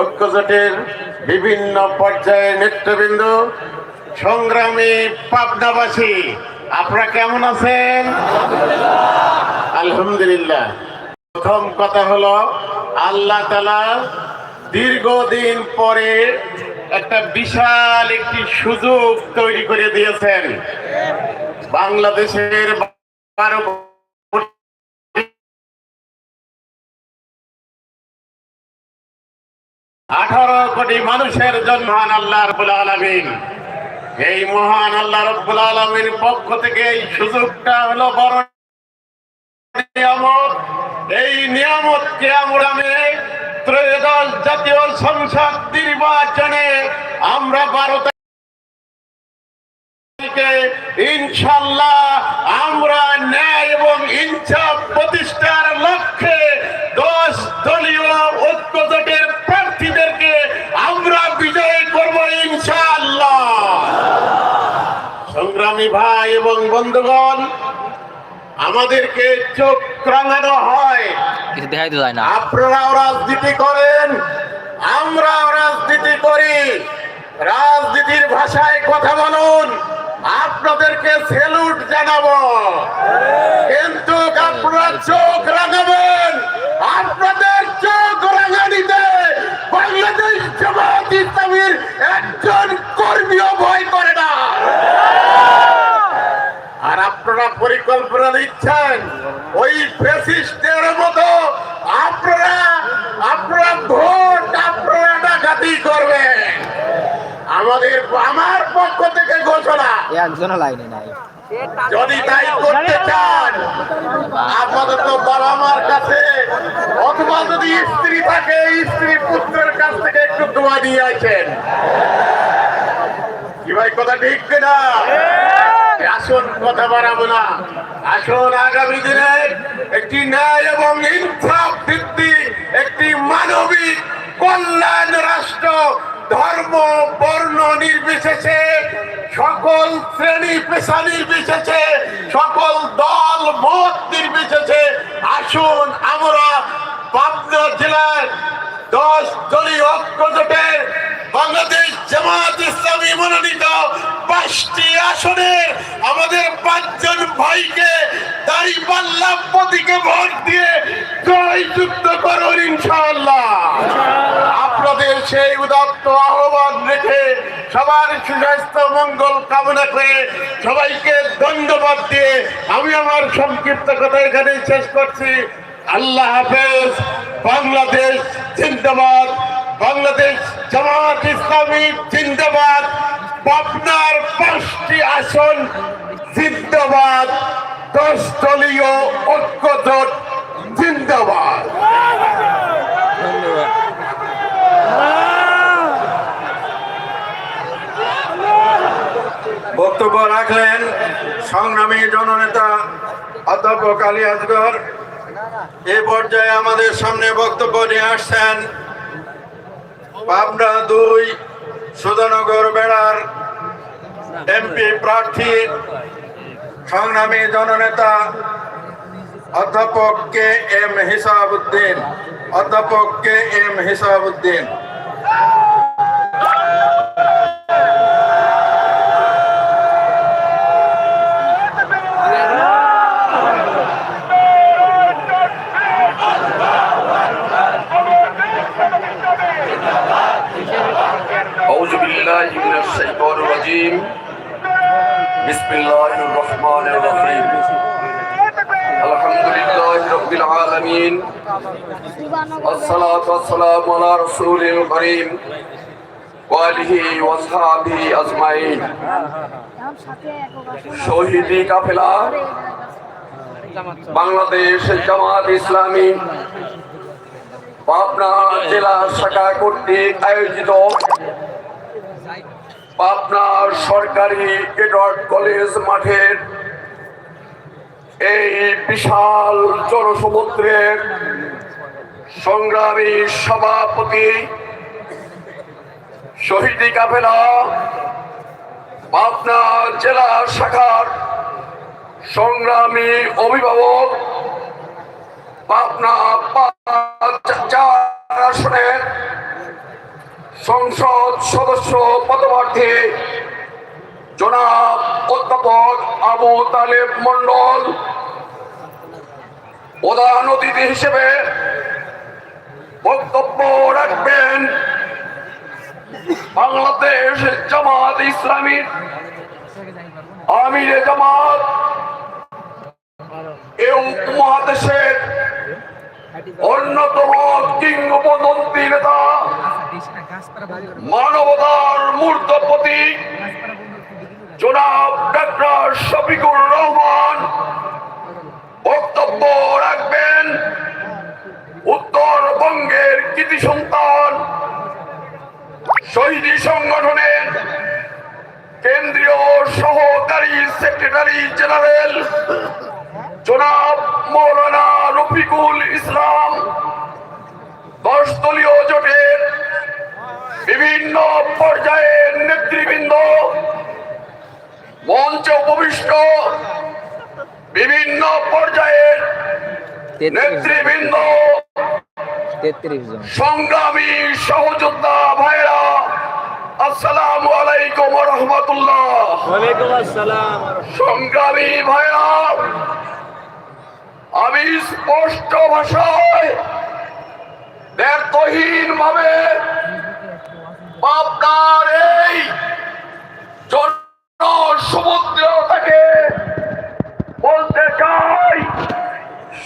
ঐক্যজোটের বিভিন্ন পর্যায়ের নেতৃবৃন্দ, সংগ্রামী পাবনাবাসী, আপনারা কেমন আছেন? আলহামদুলিল্লাহ। প্রথম কথা হলো, আল্লাহ দীর্ঘদিন পরে একটা বিশাল একটি সুযোগ তৈরি করে দিয়েছেন। বাংলাদেশের বারো আঠারো কোটি মানুষের জন্য মহান আল্লাহ রব্বুল আলমিন। এই মহান আল্লাহ রব্বুল আলমীর পক্ষ থেকে এই সুযোগটা হলো বড় নিয়ামত। এই নিয়ামতকে আমরা ত্রয়োদশ জাতীয় সংসদ নির্বাচনে আমরা বারো তারিখে ইনশাল্লাহ এবং বন্ধুগণ আমাদেরকে চোখ রাঙানো হয়। কিছু দেখাইতে যায় না। আপনারাও রাজনীতি করেন আমরাও রাজনীতি করি। রাজনীতির ভাষায় কথা বলুন আপনাদেরকে সেলুট জানাব। কিন্তু আপনারা চোখ রাঙাবেন আপনাদের চোখ রাঙানিতে বাংলাদেশ জামাত ইসলামীর একজন কর্মীও ভয় করে না আর আপনারা পরিকল্পনা দিচ্ছেন ওই ফেসিস্টের মতো আপনারা আপনারা ভোট আপনারা ডাকাতি করবেন। আমাদের আমার পক্ষ থেকে ঘোষণা একজনও লাইনে নাই। যদি তাই করতে চান আপাতত বাবা মার কাছে অথবা যদি স্ত্রী থাকে স্ত্রী পুত্রের কাছ থেকে একটু দোয়া দিয়ে আছেন কি ভাই কথা ঠিক কিনা? আসুন, কথা বাড়াবো না। আসুন, আগামী দিনে একটি ন্যায় এবং ইনসাফ ভিত্তিক একটি মানবিক কল্যাণ রাষ্ট্র, ধর্ম, বর্ণ নির্বিশেষে, সকল শ্রেণি পেশা নির্বিশেষে সকল দল, মত নির্বিশেষে আসুন, আমরা পাবনা জেলার দশ দলীয় ঐক্যজোটের বাংলাদেশ জামাত ইসলামী মনোনীত পাঁচটি আসনের আমাদের পাঁচজন ভাইকে দাড়ি পাল্লা প্রতীকে ভোট দিয়ে জয়যুক্ত করুন ইনশাআল্লাহ। আপনাদের সেই উদাত্ত আহ্বান রেখে সবার সুস্বাস্থ্য, মঙ্গল কামনা করে সবাইকে ধন্যবাদ দিয়ে আমি আমার সংক্ষিপ্ত কথা এখানে শেষ করছি। আল্লাহ হাফেজ, বাংলাদেশ জিন্দাবাদ, বাংলাদেশ জামাত ইসলামী জিন্দাবাদ। পাবনার পাঁচটি আসন জিন্দাবাদ দশ দলীয় ঐক্যজোট জিন্দাবাদ। বক্তব্য রাখলেন সংগ্রামী জননেতা অধ্যাপক আলী আসগর এ পর্যায়ে আমাদের সামনে বক্তব্য নিয়ে আসছেন পাবনা দুই সুধানগর বেড়ার এমপি প্রার্থী সংগ্রামী জননেতা অধ্যাপক কে এম হিসাবুদ্দিন অধ্যাপক কে এম হিসাবুদ্দিন الرجيم بسم الله الرحمن الرحيم الحمد لله رب العالمين والصلاة والسلام على رسول الكريم وآله وصحبه أجمعين শহীদি কাফেলা বাংলাদেশ জামাত ইসলামী পাবনা জেলা শাখা কর্তৃক আয়োজিত পাবনা সরকারি এডওয়ার্ড কলেজ মাঠের এই বিশাল জনসমুদ্রের সংগ্রামী সভাপতি শহীদি কাফেলা পাবনা জেলা শাখার সংগ্রামী অভিভাবক পাবনা চার আসনের সংসদ সদস্য পদপ্রার্থী জনাব অধ্যাপক আবু তালেব মন্ডল প্রধান অতিথি হিসেবে বক্তব্য রাখবেন বাংলাদেশ জামাত ইসলামীর আমিরে জামাত। এই উপমহাদেশের অন্যতম কিংবদন্তি নেতা মানবতার মূর্ত প্রতীক জনাব ডাক্তার শফিকুর রহমান বক্তব্য রাখবেন উত্তরবঙ্গের কৃতি সন্তান শহীদী সংগঠনের কেন্দ্রীয় সহকারী সেক্রেটারি জেনারেল জনাব মৌলানা রফিকুল ইসলাম দশ দলীয় জোটের বিভিন্ন পর্যায়ের নেতৃবৃন্দ মঞ্চে উপবিষ্ট বিভিন্ন পর্যায়ের নেতৃবৃন্দ সংগ্রামী সহযোদ্ধা ভাইরা আসসালামু আলাইকুম রহমতুল্লাহ। সংগ্রামী ভাইরা আমি স্পষ্ট ভাষায় ব্যর্থহীন ভাবে আপনার এই সমুদ্র থেকে বলতে চাই,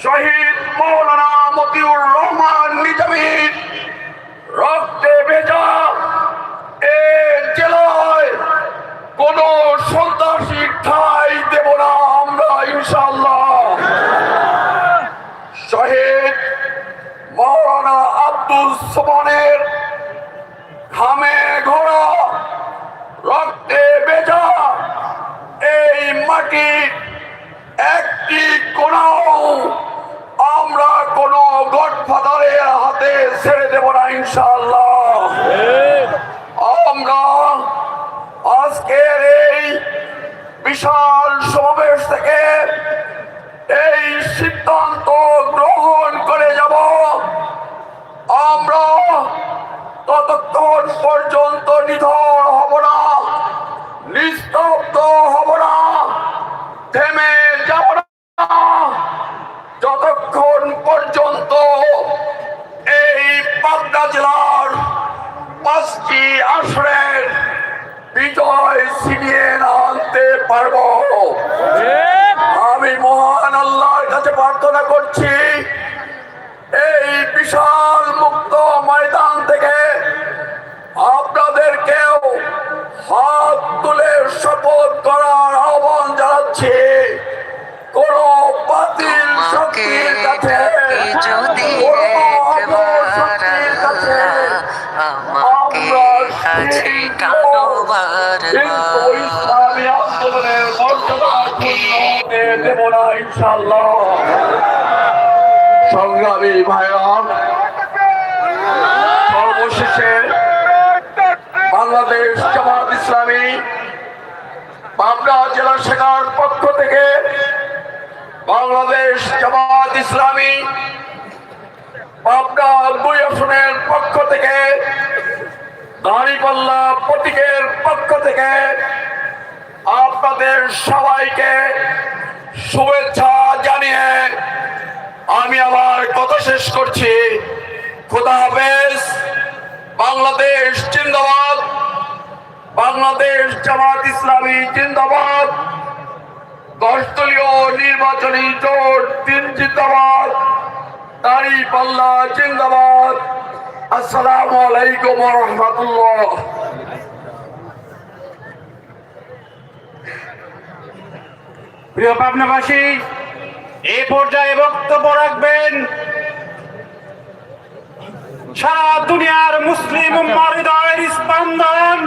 শহীদ মৌলানা মতিউর রহমান নিজামীর রক্তে ভেজা এ জেলায় কোন সন্ত্রাসী ঠাই দেব না আমরা ইনশাল্লাহ শহীদ মৌলানা আব্দুল সোমানের ঘামে ঘোড়া, রক্তে বেজা, এই মাটির একটি কোনাও। আমরা কোন গডফাদারের হাতে ছেড়ে দেব না, ইনশাআল্লাহ। আমরা আজকের এই বিশাল সমাবেশ থেকে এই সিদ্ধান্ত গ্রহণ করে যাব আমরা ততক্ষণ পর্যন্ত নিধন হব না। নিস্তব্ধ হব না। থেমে যাব না। যতক্ষণ পর্যন্ত এই পাবনা জেলার পাঁচটি আসনের বিজয় ছিনিয়ে আনতে পারব। আমি মহান আল্লাহর কাছে প্রার্থনা করছি, এই বিশাল মুক্ত ময়দান থেকে হাত তুলে শপথ করার আহ্বান জানাচ্ছি। কোন বাতিল শক্তির কাছে সংগ্রামী ভাইরা সর্বশেষে বাংলাদেশ জামাত ইসলামী পাবনা জেলা শাখার পক্ষ থেকে বাংলাদেশ জামাত ইসলামী পাবনা দুই আসনের পক্ষ থেকে দাঁড়িপাল্লা প্রতীকের পক্ষ থেকে আপনাদের সবাইকে শুভেচ্ছা জানিয়ে আমি আমার কথা শেষ করছি। খোদা হাফেজ। বাংলাদেশ জিন্দাবাদ। বাংলাদেশ জামাত ইসলামী জিন্দাবাদ। দশদলীয় নির্বাচনী জোট তিন জিন্দাবাদ। দাড়ি পাল্লা জিন্দাবাদ। আসসালামু আলাইকুম রহমতুল্লাহ। প্রিয় পাবনাবাসী, এই পর্যায়ে বক্তব্য রাখবেন সারা দুনিয়ার মুসলিম উম্মার হৃদয়ের স্পন্দন।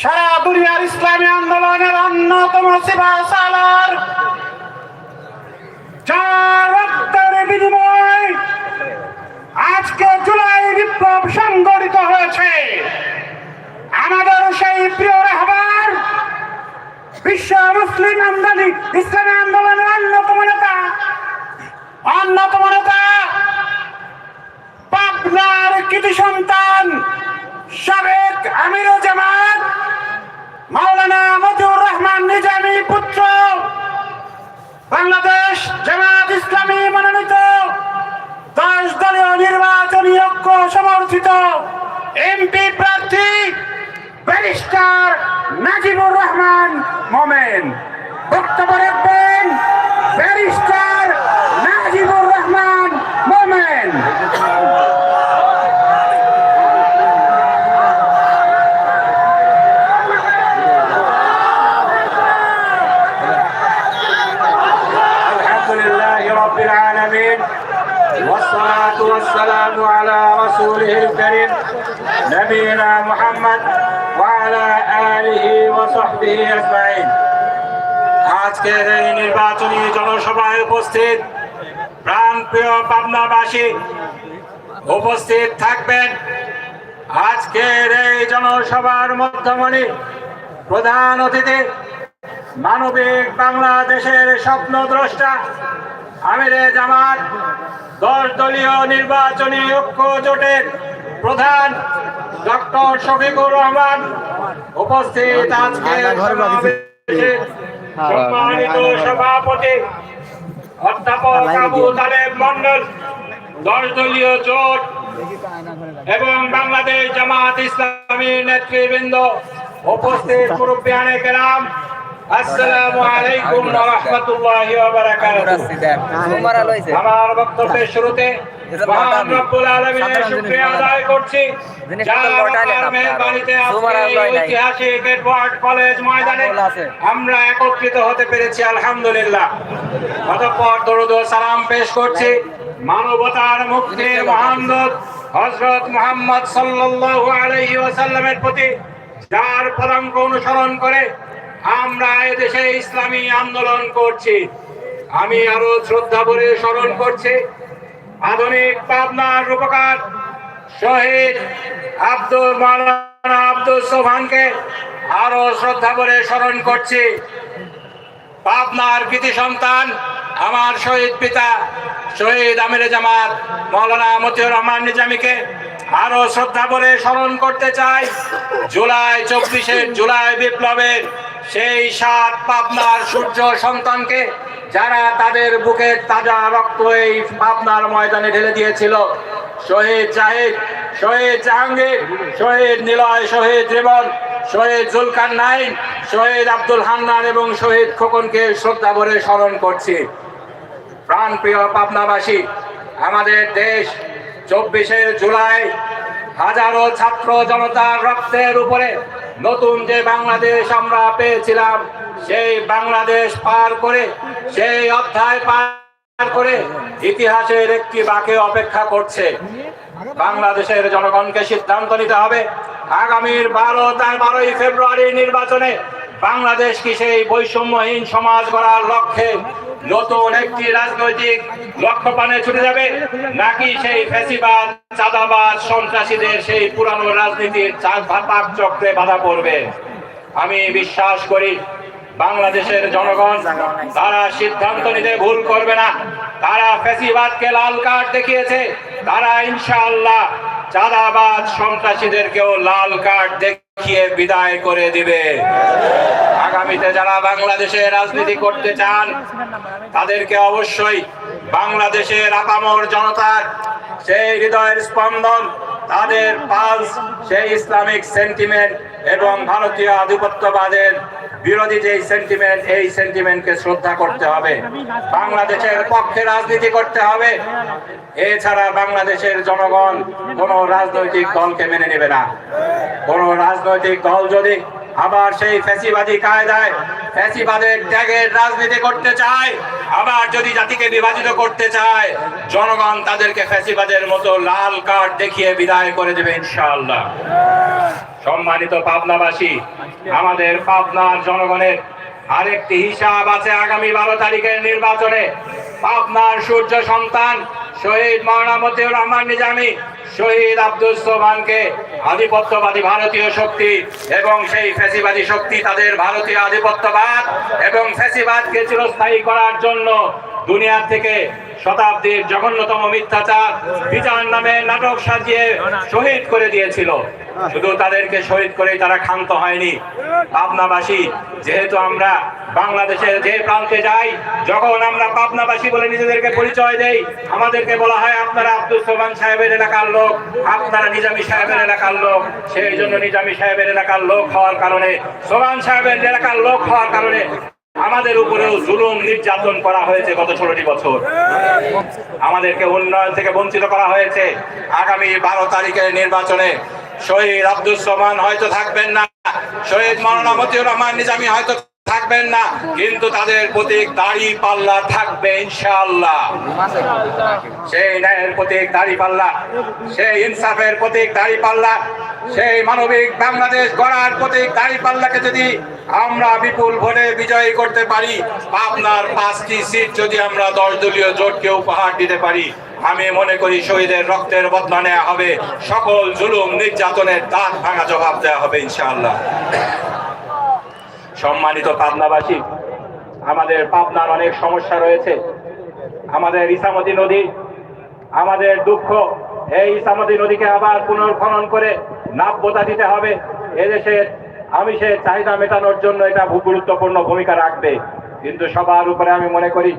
সারা দুনিয়ার ইসলামী আন্দোলনের অন্যতম সেবা সালার যার রক্তের বিনিময় আজকে জুলাই বিপ্লব সংগঠিত হয়েছে। আমাদের সেই প্রিয় রাহবার বিশ্ব মুসলিম আন্দোলন ইসলামী আন্দোলনের অন্যতম নেতা অন্যতম নেতা কৃতি সন্তান সাবেক আমির জামাত, মাওলানা মজুর রহমান নিজামী পুত্র, বাংলাদেশ জামাত ইসলামী মনোনীত, দশ দলীয় নির্বাচনী ঐক্য সমর্থিত এমপি প্রার্থী ব্যারিস্টার নাজিবুর রহমান মোমেন। বক্তব্য রাখবেন ব্যারিস্টার নাজিবুর আজকের এই নির্বাচনী জনসভায় উপস্থিত প্রাণপ্রিয় পাবনাবাসী উপস্থিত থাকবেন আজকের এই জনসভার মধ্যমণি প্রধান অতিথি মানবিক বাংলাদেশের স্বপ্ন দ্রষ্টা আমিরে জামাত দশ দলীয় নির্বাচনী ঐক্য জোটের প্রধান ডক্টর শফিকুর রহমান উপস্থিত সমাবেশের সম্মানিত সভাপতি অধ্যাপক আবু তালেব মন্ডল দশ দলীয় জোট এবং বাংলাদেশ জামাত ইসলামী নেতৃবৃন্দ উপস্থিত মুরব্বিয়ানে কেরাম আসসালামু আলাইকুম ওয়া রাহমাতুল্লাহি ওয়া বারাকাতুহু। আমার বক্তব্যের শুরুতে আদায় করছি। কলেজ ময়দানে আমরা একত্রিত হতে পেরেছি আলহামদুলিল্লাহ। অতঃপর দরুদ সালাম পেশ করছি। মানবতার মুক্তি মহান দূত হযরত মুহাম্মদ সাল্লাল্লাহু আলাইহি ওয়াসাল্লামের প্রতি যার পদাঙ্ক অনুসরণ করে আমরা এদেশে ইসলামী আন্দোলন করছি। আমি আরও শ্রদ্ধা ভরে স্মরণ করছি আধুনিক পাবনার রূপকার শহীদ আব্দুল মাওলানা আব্দুল সোহানকে আরও শ্রদ্ধা ভরে স্মরণ করছি। পাবনার কৃতি সন্তান, আমার শহীদ পিতা শহীদ আমির জামাত মৌলানা মতিউর রহমান নিজামীকে আরও শ্রদ্ধা বলে স্মরণ করতে চাই। জুলাই চব্বিশের জুলাই বিপ্লবের সেই সাত পাবনার সূর্য সন্তানকে যারা তাদের বুকের তাজা রক্ত এই পাবনার ময়দানে ঢেলে দিয়েছিল, শহীদ জাহিদ, শহীদ জাহাঙ্গীর, শহীদ নিলয়, শহীদ রেবন শহীদ জুলকার নাইন, শহীদ আব্দুল হান্নান এবং শহীদ খোকনকে শ্রদ্ধা ভরে স্মরণ করছি। প্রাণপ্রিয় পাবনাবাসী, আমাদের দেশ চব্বিশে জুলাই হাজারো ছাত্র জনতার রক্তের উপরে নতুন যে বাংলাদেশ আমরা পেয়েছিলাম, সেই বাংলাদেশ পার করে, সেই অধ্যায় পার করে ইতিহাসের একটি বাকে অপেক্ষা করছে। বাংলাদেশের জনগণকে সিদ্ধান্ত নিতে হবে। আগামীর বারো তার বারোই ফেব্রুয়ারি নির্বাচনে বাংলাদেশ কি সেই বৈষম্যহীন সমাজ গড়ার লক্ষ্যে নতুন একটি রাজনৈতিক লক্ষ্য পানে ছুটে যাবে? নাকি সেই ফেসিবাদ, চাঁদাবাদ, সন্ত্রাসীদের সেই পুরানো রাজনীতির পাক চক্রে বাধা পড়বে? আমি বিশ্বাস করি বাংলাদেশের জনগণ তারা সিদ্ধান্ত নিতে ভুল করবে না। তারা ফেসিবাদকে লাল কার্ড দেখিয়েছে। তারা ইনশাআল্লাহ চাঁদাবাদ, সন্ত্রাসীদেরকেও লাল কার্ড দেখিয়ে বিদায় করে দিবে। আগামীতে যারা বাংলাদেশে রাজনীতি করতে চান, তাদেরকে অবশ্যই বাংলাদেশের আপামর জনতার সেই হৃদয়ের স্পন্দন, তাদের পালস, সেই ইসলামিক সেন্টিমেন্ট এবং ভারতীয় আধিপত্যবাদের বিরোধী যে সেন্টিমেন্ট এই সেন্টিমেন্টকে শ্রদ্ধা করতে হবে। বাংলাদেশের পক্ষে রাজনীতি করতে হবে। এছাড়া বাংলাদেশের জনগণ কোন রাজনৈতিক দলকে মেনে নেবে না। কোন রাজনৈতিক দল যদি আবার সেই ফ্যাসিবাদী কায়দায় ফ্যাসিবাদের ত্যাগের রাজনীতি করতে চায়, আবার যদি জাতিকে বিভাজিত করতে চায়, জনগণ তাদেরকে ফ্যাসিবাদের মতো লাল কার্ড দেখিয়ে বিদায় করে দেবে ইনশাআল্লাহ। সম্মানিত পাবনাবাসী, আমাদের পাবনার জনগণের আরেকটি হিসাব আছে আগামী বারো তারিখের নির্বাচনে। পাবনার সূর্য সন্তান শহীদ মৌলানা মতিউর রহমান নিজামী, শহীদ আব্দুল সোবানকে আধিপত্যবাদী ভারতীয় শক্তি এবং সেই ফ্যাসিবাদী শক্তি তাদের ভারতীয় আধিপত্যবাদ এবং ফ্যাসিবাদকে চিরস্থায়ী করার জন্য দুনিয়ার থেকে শতাব্দীর জঘন্যতম মিথ্যাচার, বিচার নামে নাটক সাজিয়ে শহীদ করে দিয়েছিল। শুধু তাদেরকে শহীদ করেই তারা ক্ষান্ত হয়নি। পাবনাবাসী, যেহেতু আমরা বাংলাদেশের যে প্রান্তে যাই, যখন আমরা পাবনাবাসী বলে নিজেদেরকে পরিচয় দেই আমাদেরকে বলা হয় আপনারা আব্দুল সোমান সাহেবের এলাকার লোক, আপনারা নিজামী সাহেবের এলাকার লোক, সেই জন্য নিজামী সাহেবের এলাকার লোক হওয়ার কারণে সোমান সাহেবের এলাকার লোক হওয়ার কারণে আমাদের উপরেও জুলুম নির্যাতন করা হয়েছে গত ষোলোটি বছর। আমাদেরকে উন্নয়ন থেকে বঞ্চিত করা হয়েছে। আগামী বারো তারিখের নির্বাচনে শহীদ আব্দুল সোমান হয়তো থাকবেন না, শহীদ মতিউর রহমান নিজামী হয়তো থাকবেন না, কিন্তু তাদের প্রতীক দাড়ি পাল্লা থাকবে ইনশাআল্লাহ। সেই ন্যায়ের প্রতীক দাড়ি পাল্লা, সেই ইনসাফের প্রতীক দাড়ি পাল্লা, সেই মানবিক বাংলাদেশ গড়ার প্রতীক দাড়ি পাল্লাকে যদি আমরা বিপুল ভোটে বিজয়ী করতে পারি পাবনার পাঁচটি সিট যদি আমরা দশ দলীয় জোটকে উপহার দিতে পারি, আমি মনে করি শহীদের রক্তের বদলা নেওয়া হবে, সকল জুলুম, নির্যাতনের দাঁত ভাঙা জবাব দেওয়া হবে ইনশাআল্লাহ। সম্মানিত পাবনাবাসী, আমাদের পাবনার অনেক সমস্যা রয়েছে। আমাদের ইসামতি নদী, আমাদের দুঃখ, এই ইসামতি নদীকে আবার পুনর্খনন করে নাব্যতা দিতে হবে। এদেশের আমিষের চাহিদা মেটানোর জন্য এটা গুরুত্বপূর্ণ ভূমিকা রাখবে। কিন্তু সবার উপরে আমি মনে করি,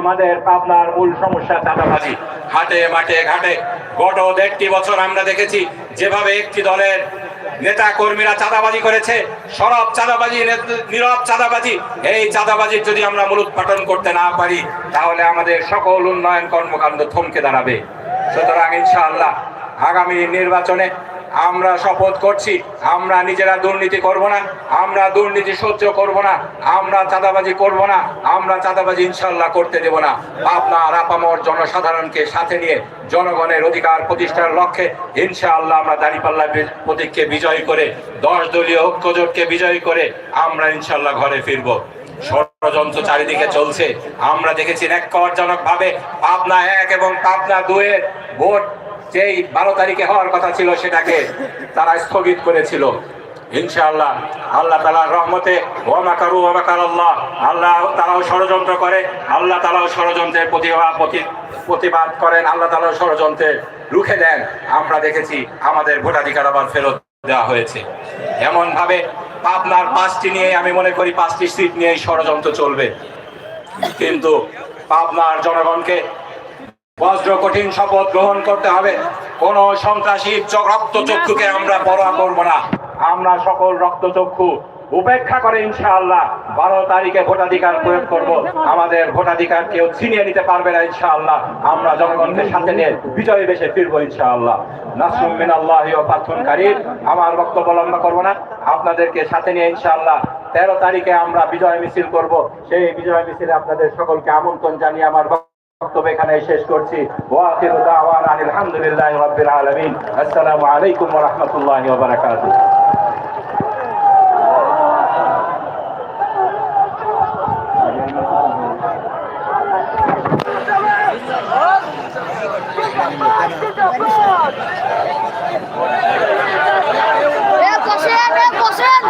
আমাদের পাবনার মূল সমস্যা চাঁদাবাজি। হাটে, মাঠে, ঘাটে গত দেড়টি বছর আমরা দেখেছি, যেভাবে একটি দলের নেতা কর্মীরা চাঁদাবাজি করেছে, সরব চাঁদাবাজি নীরব চাঁদাবাজি। এই চাঁদাবাজির যদি আমরা মূলোৎপাটন করতে না পারি, তাহলে আমাদের সকল উন্নয়ন কর্মকাণ্ড থমকে দাঁড়াবে। সুতরাং ইনশাআল্লাহ আগামী নির্বাচনে আমরা শপথ করছি, আমরা নিজেরা দুর্নীতি করব না, আমরা দুর্নীতি সহ্য করব না, আমরা চাঁদাবাজি করব না, আমরা চাঁদাবাজি ইনশাল্লাহ করতে দেব না। আপনার আপামর জনসাধারণকে সাথে নিয়ে জনগণের অধিকার প্রতিষ্ঠার লক্ষ্যে ইনশাআল্লাহ আমরা দাঁড়িপাল্লা প্রতীককে বিজয় করে, দশ দলীয় ঐক্যজোটকে বিজয় করে আমরা ইনশাল্লাহ ঘরে ফিরবো। ষড়যন্ত্র চারিদিকে চলছে, আমরা দেখেছি ন্যাক্করজনক ভাবে পাবনা এক এবং পাবনা দুয়ের ভোট যেই বারো তারিখে হওয়ার কথা ছিল সেটাকে তারা স্থগিত করেছিল। ইনশাআল্লাহ আল্লাহ তালার রহমতে ওয়ামাকারু ওয়ামাকার আল্লাহ আল্লাহ তারাও ষড়যন্ত্র করে, আল্লাহ তালাও ষড়যন্ত্রের প্রতিবাদ করেন, আল্লাহ তালাও ষড়যন্ত্রে রুখে দেন। আমরা দেখেছি আমাদের ভোটাধিকার আবার ফেরত দেওয়া হয়েছে। এমন ভাবে পাবনার পাঁচটি নিয়ে আমি মনে করি পাঁচটি সিট নিয়েই ষড়যন্ত্র চলবে। কিন্তু পাবনার জনগণকে বজ্র কঠিন শপথ গ্রহণ করতে হবে। কোন সন্ত্রাসী চ- রক্তচক্ষুকে আমরা পরোয়া করব না। আমরা সকল রক্তচক্ষু উপেক্ষা করে ইনশাআল্লাহ বারো তারিখে ভোটাধিকার প্রয়োগ করব। আমাদের ভোটাধিকার কেউ ছিনিয়ে নিতে পারবে না ইনশাআল্লাহ। আমরা জনগণকে সাথে নিয়ে বিজয়ী বেশে ফিরবো ইনশাআল্লাহ। নাসরুম মিনাল্লাহি ওয়া ফাতহুন আমার বক্তব্য লম্বা করব না। আপনাদেরকে সাথে নিয়ে ইনশাআল্লাহ তেরো তারিখে আমরা বিজয় মিছিল করব। সেই বিজয় মিছিলে আপনাদের সকলকে আমন্ত্রণ জানিয়ে আমার বক্তব্য এখানে শেষ করছি। ওয়াকিরু দাওয়ানা আলহামদুলিল্লাহি রাব্বিল আলামিন। আসসালামু আলাইকুম ওয়া রাহমাতুল্লাহি ওয়া বারাকাতুহু। এ বসেন এ বসেন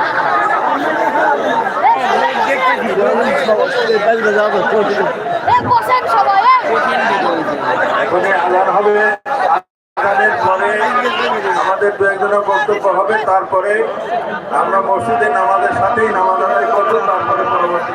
এ বসেন সবাই এ। এখনই আজান হবে। আমাদের দু একজনের বক্তব্য হবে। তারপরে আমরা মসজিদে নামাজের সাথেই নামাজ আদায় করব। তারপরে পরবর্তী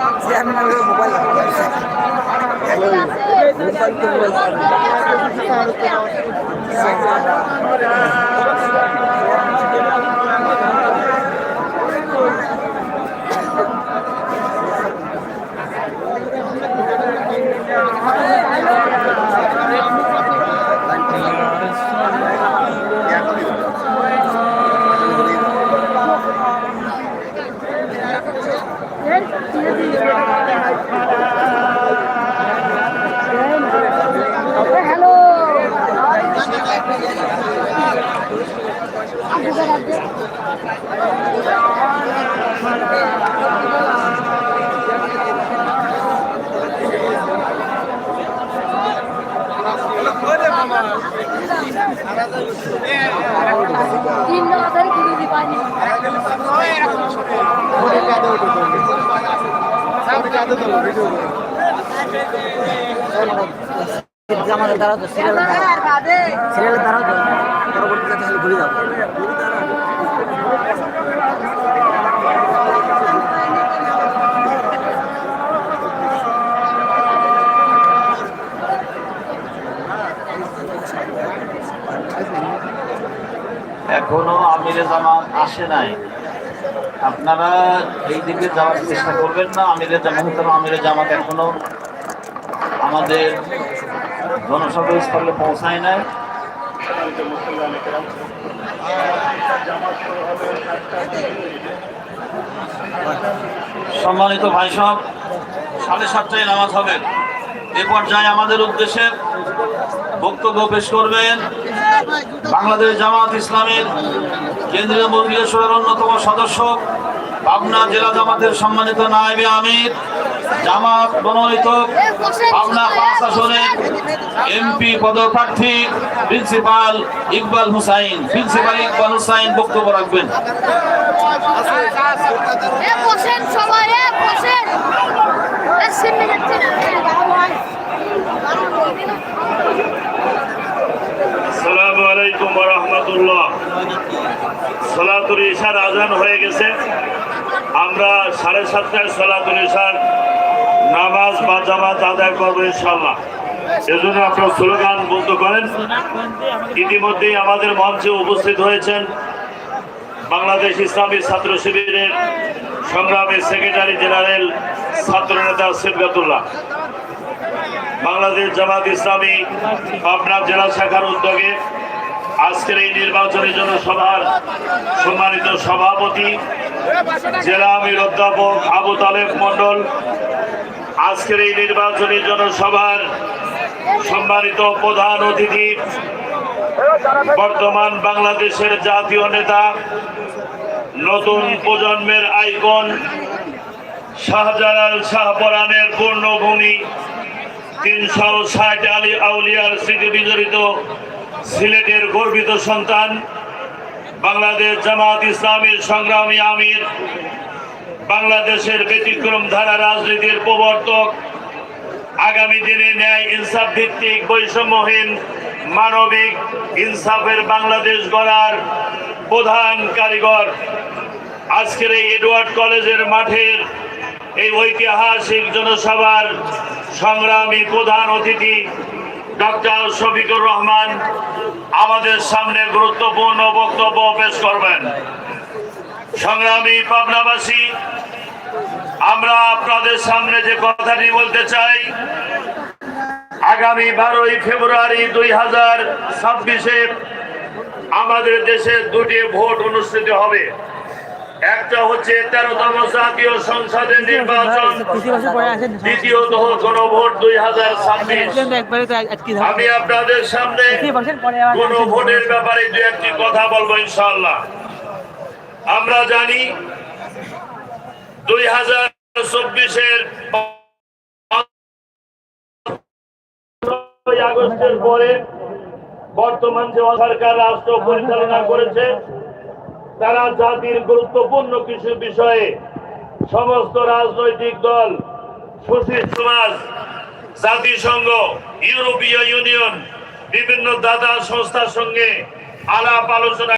হ্যালো আমাদের দ্বারা তো সিরিয়াল সিরিয়াল দ্বারা তো। পরবর্তীতে তাহলে ঘুরে যাব। এখনও আমিরে জামাত আসে নাই। আপনারা এই দিকে যাওয়ার চেষ্টা করবেন না, আমিরে জামাত আমিরে জামাত এখনও আমাদের জনসভা স্থলে পৌঁছায় নাই। সম্মানিত ভাই সব সাড়ে সাতটায় নামাজ হবে। এ পর্যায়ে আমাদের উদ্দেশ্যে বক্তব্য পেশ করবেন বাংলাদেশ জামাত ইসলামের কেন্দ্রীয় মন্ত্রিসভার অন্যতম সদস্য, পাবনা জেলা জামাতের সম্মানিত নায়েবে আমির, জামাত মনোনীত পাবনা পাঁচ আসনের এমপি পদপ্রার্থী প্রিন্সিপাল ইকবাল হুসাইন। প্রিন্সিপাল ইকবাল হুসাইন বক্তব্য রাখবেন। সবাই এ বসেন এ সিমে যাচ্ছে না আসসালামু আলাইকুম রহমতুল্লাহ সলাতুল ইশার আজান হয়ে গেছে। আমরা সাড়ে সাতটায় সলাতুল ইশার নামাজ বা জামাত আদায় করব ইনশাল্লাহ এজন্য আপনার স্লোগান বন্ধ করেন। ইতিমধ্যেই আমাদের মঞ্চে উপস্থিত হয়েছেন বাংলাদেশ ইসলামী ছাত্র শিবিরের সংগ্রামী সেক্রেটারি জেনারেল ছাত্রনেতা সিবগাতুল্লাহ বাংলাদেশ জামাত ইসলামী পাবনা জেলা শাখার উদ্যোগে আজকের এই নির্বাচনের জন্য জনসভার সম্মানিত সভাপতি, জেলা আমির অধ্যাপক আবু তালেব মন্ডল আজকের এই নির্বাচনী জনসভার সম্মানিত প্রধান অতিথি, বর্তমান বাংলাদেশের জাতীয় নেতা, নতুন প্রজন্মের আইকন, শাহজালাল শাহপরানের পূর্ণভূমি, তিনশো ষাট আলী আউলিয়ার স্মৃতি বিজড়িত সিলেটের গর্বিত সন্তান, বাংলাদেশ জামাত ইসলামের সংগ্রামী আমির, বাংলাদেশের ব্যতিক্রম ধারা রাজনীতির প্রবর্তক, আগামী দিনে ন্যায় ইনসাফ ভিত্তিক বৈষম্যহীন মানবিক ইনসাফের বাংলাদেশ গড়ার প্রধান কারিগর। আজকের এই এডওয়ার্ড কলেজের মাঠের এই ঐতিহাসিক জনসভার সংগ্রামী প্রধান অতিথি ডক্টর শফিকুর রহমান আমাদের সামনে গুরুত্বপূর্ণ বক্তব্য পেশ করবেন। সংগ্রামী পাবনাবাসী, আমরা আপনাদের সামনে যে কথাটি বলতে চাই, আগামী বারোই ফেব্রুয়ারি দুই হাজার ছাব্বিশে আমাদের দেশে দুটি ভোট অনুষ্ঠিত হবে। একটা হচ্ছে তেরোতম জাতীয় সংসদের নির্বাচন। দ্বিতীয়ত গণভোট দুই হাজার ছাব্বিশ। আমি আপনাদের সামনে কোন ভোটের ব্যাপারে দু একটি কথা বলব ইনশাল্লাহ আমরা জানি দুই হাজার চব্বিশের আগস্টের পরে বর্তমান যে সরকার রাষ্ট্র পরিচালনা করেছে তারা জাতির গুরুত্বপূর্ণ কিছু বিষয়ে সমস্ত রাজনৈতিক দল, সুশীল সমাজ, জাতিসংঘ, ইউরোপীয় ইউনিয়ন, বিভিন্ন দাদা সংস্থার সঙ্গে আলাপ আলোচনা